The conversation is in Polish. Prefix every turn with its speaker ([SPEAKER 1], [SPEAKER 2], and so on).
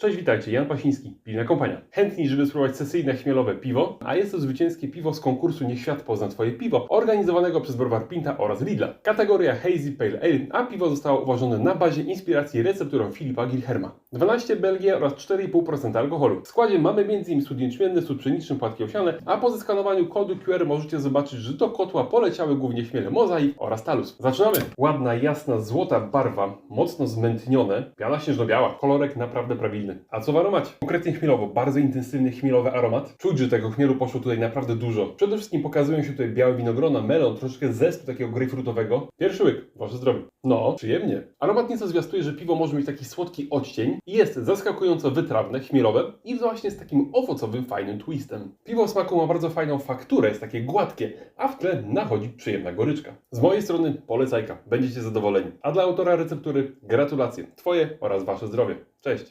[SPEAKER 1] Cześć, witajcie, Jan Pasiński, Pilna Kompania. Chętni, żeby spróbować sesyjne chmielowe piwo, a jest to zwycięskie piwo z konkursu Niech Świat pozna Twoje piwo, organizowanego przez Browar Pinta oraz Lidla. Kategoria Hazy Pale Ale, a piwo zostało uważane na bazie inspiracji recepturą Filipa Gilherma. 12 Belgia oraz 4,5% alkoholu. W składzie mamy m.in. sód jęczmienny, sód pszeniczny, płatki owsiane, a po zeskanowaniu kodu QR możecie zobaczyć, że do kotła poleciały głównie chmiele mozaik oraz talus. Zaczynamy! Ładna, jasna, złota barwa, mocno zmętnione, piana śnieżno-biała, kolorek naprawdę prawilny. A co w aromacie? Konkretnie chmielowo, bardzo intensywny chmielowy aromat. Czuć, że tego chmielu poszło tutaj naprawdę dużo. Przede wszystkim pokazują się tutaj białe winogrona, melon, troszeczkę zestru takiego grejpfrutowego. Pierwszy łyk, wasze zdrowie. No, przyjemnie. Aromat nieco zwiastuje, że piwo może mieć taki słodki odcień i jest zaskakująco wytrawne, chmielowe i właśnie z takim owocowym, fajnym twistem. Piwo smaku ma bardzo fajną fakturę, jest takie gładkie, a w tle nachodzi przyjemna goryczka. Z mojej strony polecajka, będziecie zadowoleni. A dla autora receptury gratulacje, Twoje oraz Wasze zdrowie. Cześć!